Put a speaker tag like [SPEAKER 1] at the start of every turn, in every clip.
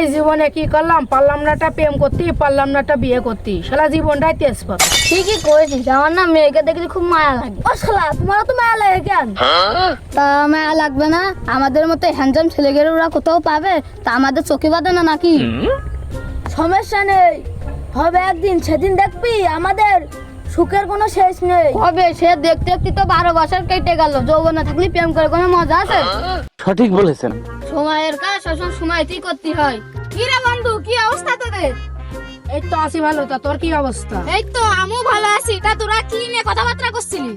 [SPEAKER 1] এই জীবনে কি করলাম? পারলাম না একটা প্রেম করতে পারলাম না একটা বিয়ে করতে। সারা জীবনটাই তেজ তেজপাত।
[SPEAKER 2] ঠিকই করেছিস আমার না মেয়েকে দেখলে খুব মায়া লাগে। ও শালা তোমারও তো মায়া লাগে কেন? তা মায়া লাগবে না? আমাদের মতো হ্যান্ডসাম ছেলেগুলো ওরা কোথাও পাবে? তা আমাদের চোখে বাঁধে না নাকি? সমস্যা নেই। হবে একদিন সেদিন দেখবি আমাদের সুখের কোনো শেষ নেই। হবে সে দেখতে দেখতে তো বারো বছর কেটে গেল। যৌবনে থাকলে প্রেম করে কোনো মজা আছে?
[SPEAKER 3] সঠিক বলেছেন।
[SPEAKER 2] সময়ের কাজ সবসময় সময়তেই করতে হয়। কি রে বন্ধু কি অবস্থা তোদের?
[SPEAKER 1] এই তো আছি ভালো তা তোর কি অবস্থা?
[SPEAKER 2] এই তো আমিও ভালো আছি তা তোরা কি নিয়ে কথাবার্তা করছিলি?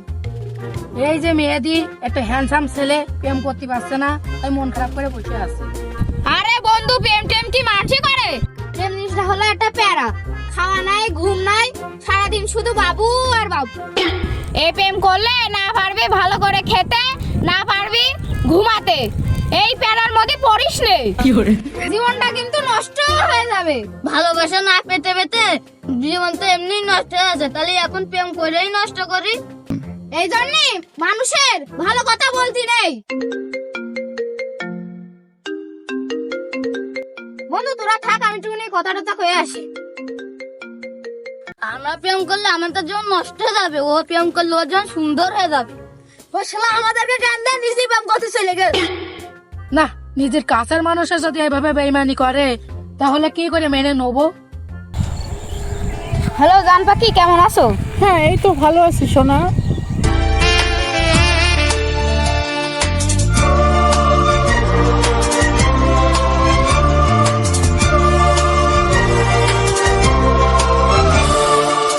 [SPEAKER 1] এই যে মেয়েদি একটা হ্যান্ডসাম ছেলে প্রেম করতে পারছে না তাই মন খারাপ করে বসে আছে।
[SPEAKER 2] আরে বন্ধু প্রেম টেম কি মানছি করে প্রেম জিনিসটা হলো একটা প্যারা। খাওয়া নাই ঘুম নাই সারাদিন শুধু বাবু আর বাবু। এই প্রেম করলে না পারবি ভালো করে খেতে না পারবি ঘুমাতে। এই প্যারার মধ্যে পড়িস নে। জীবনটা কিন্তু নষ্ট হয়ে যাবে। ভালোবাসা না পেতে পেতে জীবন তো এমনি নষ্ট হয়ে আছে তাহলে এখন প্রেম করেই নষ্ট করি। এই জন্য মানুষের ভালো কথা বলতে নেই। বন্ধু তোরা থাক আমি একটুখানি কথা টথা হয়ে আসি। আমরা প্রেম করলে আমাদের জীবন নষ্ট হয়ে যাবে। ও প্রেম করলে ওর জীবন সুন্দর হয়ে যাবে। ও শালা আমাদেরকে জ্ঞান দেয় নিজেই প্রেম করতে চলে গেল।
[SPEAKER 1] না নিজের কাছের মানুষের যদি এভাবে বেইমানি করে তাহলে কি করে মেনে নেব?
[SPEAKER 2] হ্যালো জান পাখি কেমন আছো?
[SPEAKER 1] হ্যাঁ এই তো ভালো আছি সোনা।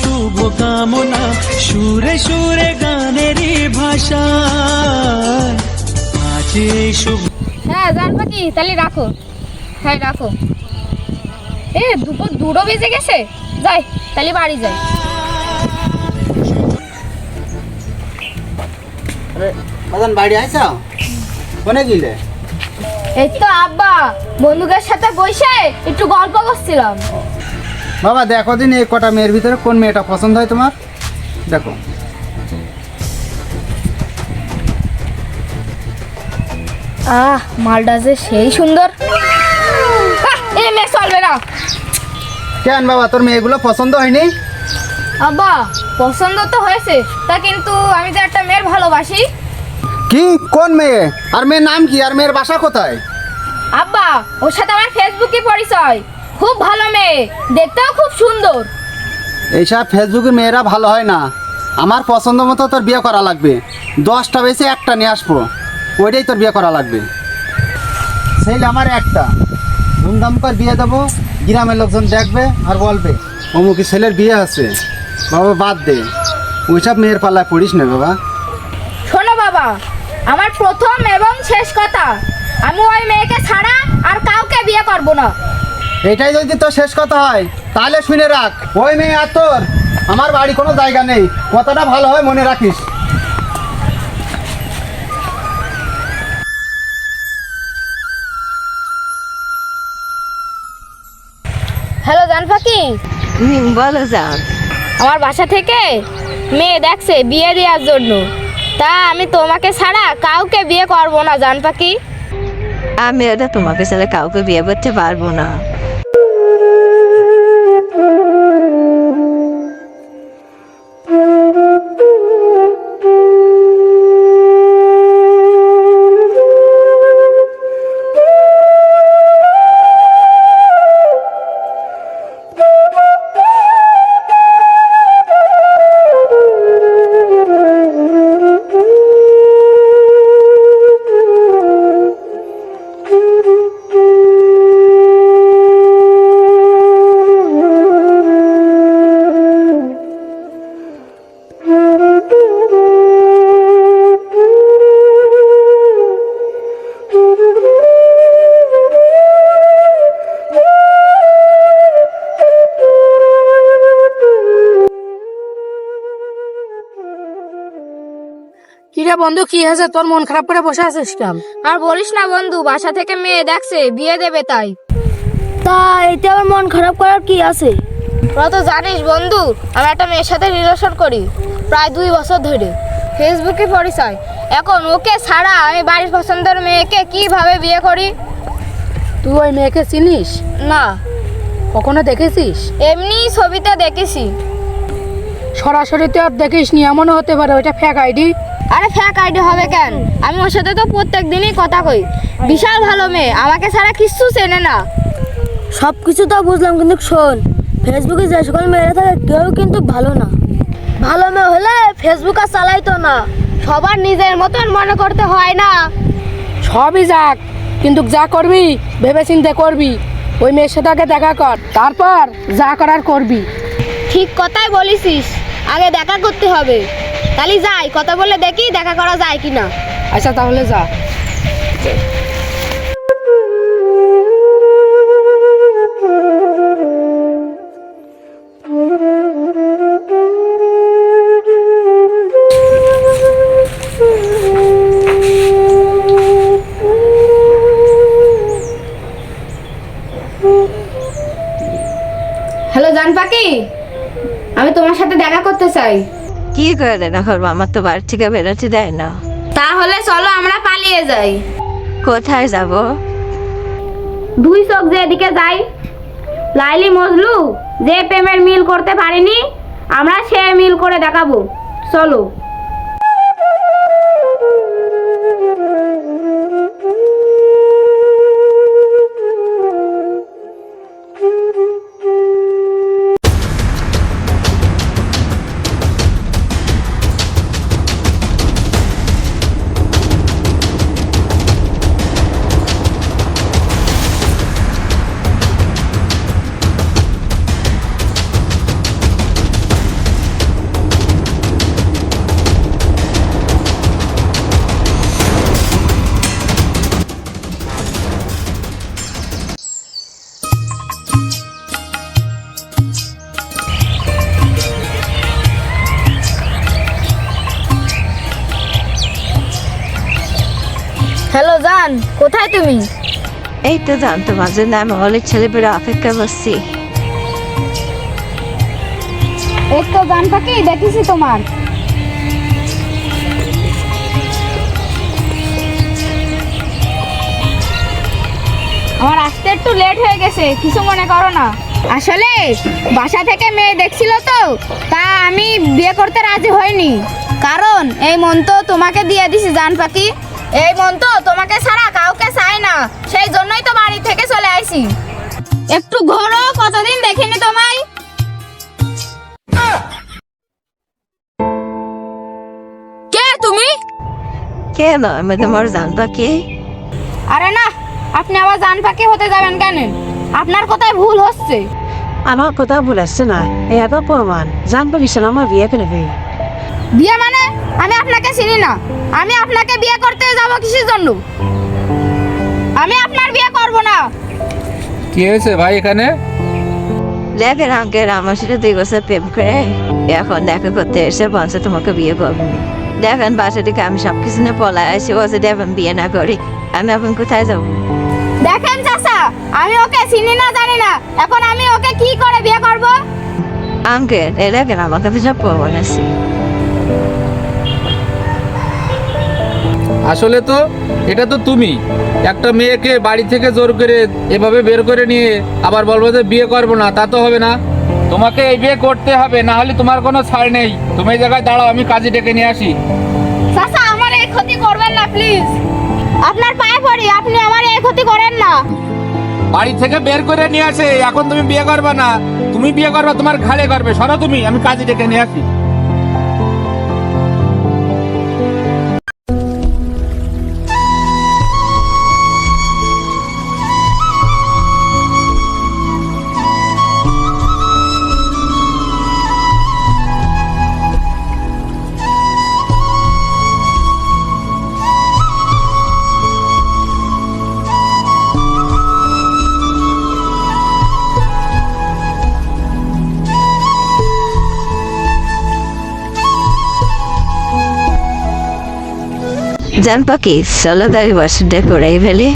[SPEAKER 4] শুভ কামনা। সুরে সুরে গানেরই ভাষা। আজ শুভ
[SPEAKER 2] হ্যাঁ জান পাখি তাহলে রাখো। হ্যাঁ রাখো। এ দুপুর দুটো বেজে গেছে? যাই তাহলে বাড়ি যাই।
[SPEAKER 5] আরে বাড়ি আইছ? কোনে গিলে?
[SPEAKER 2] এই তো আব্বা বন্ধুদের সাথে বসে একটু গল্প করছিলাম।
[SPEAKER 5] বাবা দেখো দিন এই কটা মেয়ের ভিতরে কোন মেয়েটা পছন্দ হয় তোমার? দেখো।
[SPEAKER 2] আহ মালটা যে সেই সুন্দর। এই মেয়ে চলবে না।
[SPEAKER 5] কেন বাবা তোর মেয়েগুলো পছন্দ হয়নি?
[SPEAKER 2] আব্বা পছন্দ তো হয়েছে তা কিন্তু আমি যে একটা মেয়ের ভালোবাসি।
[SPEAKER 5] কি? কোন মেয়ে? আর মেয়ের নাম কি? আর মেয়ের বাসা কোথায়?
[SPEAKER 2] আব্বা ওর সাথে আমার ফেসবুকে পরিচয়। খুব ভালো মেয়ে। দেখতেও খুব সুন্দর।
[SPEAKER 5] এইসব ফেসবুকে মেয়েরা ভালো হয় না। আমার পছন্দ মতো তোর বিয়ে করা লাগবে। দশটা বেশি একটা নিয়ে আসব। ওইটাই তোর বিয়ে করা লাগবে। সেই আমার একটা। ধুমধাম করে বিয়ে দেবো। গ্রামের লোকজন দেখবে আর বলবে অমুকি ছেলের বিয়ে আছে। বাবা বাদ দে। ওইসব মেয়ের পাল্লায় পড়িস না বাবা।
[SPEAKER 2] শোনো বাবা আমার প্রথম এবং শেষ কথা। আমি ওই মেয়েকে ছাড়া আর কাউকে বিয়ে করব না।
[SPEAKER 5] এটাই যদি তোর শেষ কথা হয় তাহলে শুনে রাখ। ওই মেয়ে আর তোর আমার বাড়ি কোনো জায়গা নেই। কথাটা ভালো হয় মনে রাখিস।
[SPEAKER 2] হ্যালো জান পাখি
[SPEAKER 6] হুম বলো যান
[SPEAKER 2] আমার বাসা থেকে মেয়ে দেখছে বিয়ে দেওয়ার জন্য। তা আমি তোমাকে ছাড়া কাউকে বিয়ে করব না জান পাখি
[SPEAKER 6] আমি ওটা তোমাকে ছাড়া কাউকে বিয়ে করতে পারব না।
[SPEAKER 1] কে বন্ধু কি হয়েছে? তোর মন খারাপ করে বসে আছিস কেন?
[SPEAKER 2] আর বলিস না বন্ধু বাসা থেকে মেয়ে দেখছে বিয়ে দেবে তাই।
[SPEAKER 3] তা এতে আমার মন খারাপ করার কি আছে?
[SPEAKER 2] তোরা তো জানিস বন্ধু আমি একটা মেয়ের সাথে রিলেশন করি প্রায় দুই বছর ধরে। ফেসবুকে পরিচয় এখন ওকে ছাড়া আমি বাড়ির পছন্দের মেয়েকে কীভাবে বিয়ে করি?
[SPEAKER 1] তুই ওই মেয়েকে চিনিস?
[SPEAKER 2] না।
[SPEAKER 1] কখনো দেখেছিস?
[SPEAKER 2] এমনি ছবিতে দেখেছি।
[SPEAKER 1] সরাসরি তুই আর দেখিস নি এমনও হতে পারে ওইটা ফেক আইডি
[SPEAKER 2] আরে ফ্যাক আইডি হবে কেন? আমি ওর সাথে তো প্রত্যেক দিনই কথা কই। বিশাল ভালো মেয়ে আমাকে ছাড়া কিচ্ছু চেনে না।
[SPEAKER 3] সব কিছু তো বুঝলাম কিন্তু শোন ফেসবুকে যে সকল মেয়েরা থাকে কেউ কিন্তু ভালো না। ভালো মেয়ে হলে ফেসবুক আর চালাইতো না।
[SPEAKER 2] সবার নিজের মতন মনে করতে হয় না।
[SPEAKER 1] সবই যাক কিন্তু যা করবি ভেবে চিন্তে করবি। ওই মেয়ের সাথে আগে দেখা কর তারপর যা করার করবি।
[SPEAKER 2] ঠিক কথাই বলিসিস আগে দেখা করতে হবে। তাহলে যাই কথা বলে দেখি দেখা করা যায় কিনা।
[SPEAKER 1] আচ্ছা তাহলে যা।
[SPEAKER 2] হ্যালো জান পাখি আমি তোমার সাথে দেখা করতে চাই।
[SPEAKER 6] কি করে না করব? আমার তো বাড়ি থেকে বেরোতে দেয় না।
[SPEAKER 2] তাহলে চলো আমরা পালিয়ে যাই।
[SPEAKER 6] কোথায় যাব?
[SPEAKER 2] দুই চোখ যে এদিকে যাই। লাইলি মজলু যে প্রেমের মিল করতে পারিনি আমরা সে মিল করে দেখাবো। চলো। হ্যালো জান কোথায় তুমি?
[SPEAKER 6] এই তো জানতো মাঝে নাম হলের ছেলে বেরো অপেক্ষা করছি।
[SPEAKER 2] এই তো গান পাখি দেখেছি তোমার। আমার আসতে একটু লেট হয়ে গেছে কিছু মনে করো না। আসলে বাসা থেকে মেয়ে দেখছিল তো তা আমি বিয়ে করতে রাজি হইনি। কারণ এই মন তো তোমাকে দিয়ে দিছি জান পাখি। এই মন তো তোমাকে ছাড়া কাউকে চাই না। সেই জন্যই তো বাড়ি থেকে চলে আইছি। একটু ঘোরো কতদিন দেখিনি তোমায়? কে তুমি?
[SPEAKER 6] কেন আমি তোমার জানবা কি
[SPEAKER 2] আরে না আপনি আবার জান পাখি হতে যাবেন কেন? আপনার কোথায় ভুল হচ্ছে।
[SPEAKER 7] আমার কথা ভুল আসছে না এই এত প্রমাণ। জানব কিসের আমার বিয়ে করে
[SPEAKER 2] বিয়ে মানে? আমি আপনাকে চিনি না। আমি আপনাকে বিয়ে করতে যাব কিসের জন্য? আমি আপনার বিয়ে করব না।
[SPEAKER 8] কি হয়েছে ভাই এখানে?
[SPEAKER 6] দেখেন আঙ্কেল আমার সাথে দুই বছর প্রেম করে এখন দেখা করতে এসে বলছে তোমাকে বিয়ে করব। দেখেন বাসা থেকে আমি সব কিছু নিয়ে পলায় আসি বলছে দেখেন বিয়ে না করি আমি এখন কোথায় যাব?
[SPEAKER 2] দেখেন চাচা আমি ওকে চিনি না জানি না। এখন আমি ওকে কি করে বিয়ে করব?
[SPEAKER 6] আঙ্কেল এ দেখেন আমার কাছে সব প্রমাণ আছে।
[SPEAKER 8] আসলে তো এটা তো তুমি। একটা মেয়েকে বাড়ি থেকে জোর করে এভাবে বের করে নিয়ে আবার বলব যে বিয়ে করব না তা তো হবে না। তোমাকে এই বিয়ে করতে হবে না হলে তোমার কোনো ছাড় নেই। তুমি এই জায়গায় দাঁড়াও আমি কাজে ডেকে নিয়ে আসি।
[SPEAKER 2] চাচা আমার এই ক্ষতি করবেন না প্লিজ আপনার পায়ে পড়ি আপনি আমার এই ক্ষতি করেন না।
[SPEAKER 8] বাড়ি থেকে বের করে নিয়ে আসে এখন তুমি বিয়ে করবে না। তুমি বিয়ে করবে তোমার ঘাড়ে করবে। সরো তুমি আমি কাজে ডেকে নিয়ে আসি।
[SPEAKER 6] জান পাখি চলো তাই বাসনটা করাই ফেলে?